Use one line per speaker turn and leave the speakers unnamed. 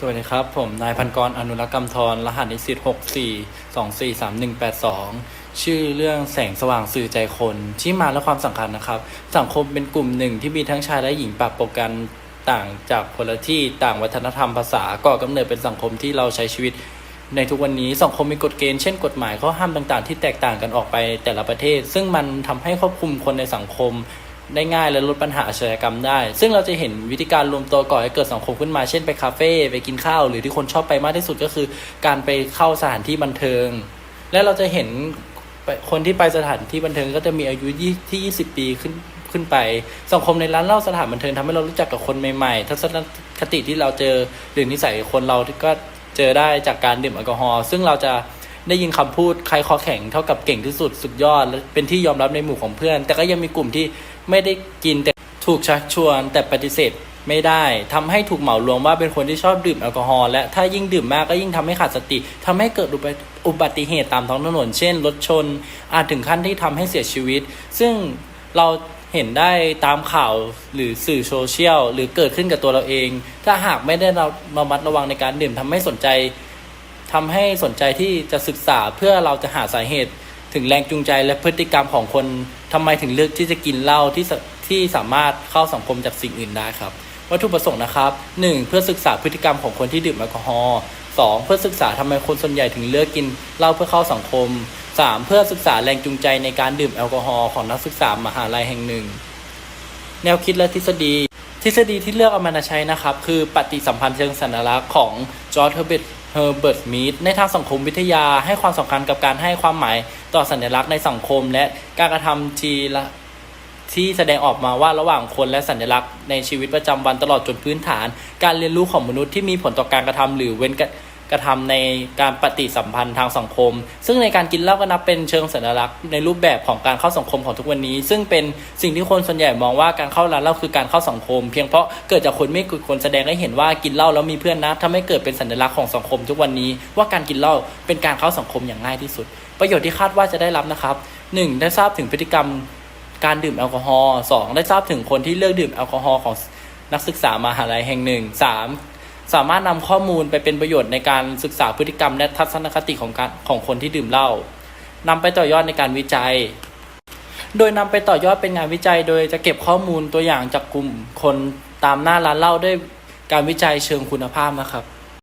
สวัสดีครับ ผมนายพันกรอนุรักษ์กำธรรหัสนิสิต64 24 31 82ชื่อเรื่องแสงสว่างสื่อใจคนที่มาและความสำคัญนะครับ สังคมเป็นกลุ่มหนึ่งที่มีทั้งชายและหญิงปรับปกกันต่างจากคนละที่ต่างวัฒนธรรมภาษาก่อกำเนิดเป็นสังคมที่เราใช้ชีวิต ในทุกวันนี้สังคมมีกฎเกณฑ์เช่นกฎหมายข้อห้ามต่างๆ ที่แตกต่างกันออกไปแต่ละประเทศ ซึ่งมันทำให้ควบคุมคนในสังคม ได้ง่ายและลดปัญหาอาชญากรรมได้ ซึ่งเราจะเห็นวิธีการรวมตัวก่อให้เกิดสังคมขึ้นมา เช่นไปคาเฟ่ไปกินข้าว หรือที่คนชอบไปมากที่สุดก็คือการไปเข้าสถานที่บันเทิง และเราจะเห็นคนที่ไปสถานที่บันเทิงก็จะมีอายุยี่ที่ 20 ปีขึ้นขึ้นไป สังคมในร้านเหล้าสถานบันเทิงทำให้เรารู้จักกับคนใหม่ๆ ทัศนคติที่เราเจอหรือนิสัยคนเราที่ก็เจอได้จากการดื่มแอลกอฮอล์ซึ่งเราจะได้ยินคำพูดใครคอแข็งเท่ากับเก่งที่สุดสุดยอดและเป็นที่ยอมรับในหมู่ของเพื่อน แต่ก็ยังมีกลุ่มที่ ไม่ได้กินแต่ถูกชักชวนแต่ปฏิเสธไม่ได้ทำให้ถูกเหมารวมว่าเป็นคนที่ชอบดื่มแอลกอฮอล์และถ้ายิ่งดื่มมากก็ยิ่งทำให้ขาดสติทำให้เกิดอุบัติเหตุตามท้องถนน เช่นรถชน อาจถึงขั้นที่ทำให้เสียชีวิต ซึ่งเราเห็นได้ตามข่าวหรือสื่อโซเชียลหรือเกิดขึ้นกับตัวเราเอง ถ้าหากไม่ได้เราระมัดระวังในการดื่มทำให้สนใจทำให้สนใจที่จะศึกษาเพื่อเราจะหาสาเหตุ ถึงแรงจูงใจและพฤติกรรมของคนทำไมถึงเลือกที่จะกินเหล้าที่ที่สามารถเข้าสังคมจากสิ่งอื่นได้ครับ วัตถุประสงค์นะครับ 1. เพื่อศึกษาพฤติกรรมของคนที่ดื่มแอลกอฮอล์ 2. เพื่อศึกษาทำไมคนส่วนใหญ่ถึงเลือกกินเหล้าเพื่อเข้าสังคม 3. เพื่อศึกษาแรงจูงใจในการดื่มแอลกอฮอล์ของนักศึกษามหาลัยแห่งหนึ่ง แนวคิดและทฤษฎี ทฤษฎีที่เลือกเอามาใช้นะครับ คือปฏิสัมพันธ์เชิงสัญลักษณ์ของจอร์จเฮอร์เบิร์ต เฮอร์เบิร์ตมีดในทางสังคมวิทยาให้ความสำคัญกับการให้ความหมายต่อสัญลักษณ์ในสังคม และการกระทำทีละที่แสดงออกมาว่าระหว่างคนและสัญลักษณ์ในชีวิตประจำวันตลอดจนพื้นฐาน การเรียนรู้ของมนุษย์ที่มีผลต่อการกระทำหรือเว้น กระกระทำในการปฏิสัมพันธ์ทางสังคม ซึ่งในการกินเหล้าก็นับเป็นเชิงสัญลักษณ์ในรูปแบบของการเข้าสังคมของทุกวันนี้ ซึ่งเป็นสิ่งที่คนส่วนใหญ่มองว่าการเข้าร้านเหล้าคือการเข้าสังคม เพียงเพราะเกิดจากคนไม่กี่คนแสดงให้เห็นว่ากินเหล้าแล้วมีเพื่อนนะทำให้เกิดเป็นสัญลักษณ์ของสังคมทุกวันนี้ ว่าการกินเหล้าเป็นการเข้าสังคมอย่างง่ายที่สุด ประโยชน์ที่คาดว่าจะได้รับนะครับหนึ่งได้ทราบถึงพฤติกรรมการดื่มแอลกอฮอล์สองได้ทราบถึงคนที่เลือกดื่มแอลกอฮอล์ของนักศึกษามหาลัยแห่งหนึ่งสาม สามารถนำข้อมูลไปเป็นประโยชน์ในการศึกษาพฤติกรรมและทัศนคติของการของคนที่ดื่มเหล้านำไปต่อยอดในการวิจัย โดยนำไปต่อยอดเป็นงานวิจัย โดยจะเก็บข้อมูลตัวอย่างจากกลุ่มคนตามหน้าร้านเหล้าด้วยการวิจัยเชิงคุณภาพนะครับ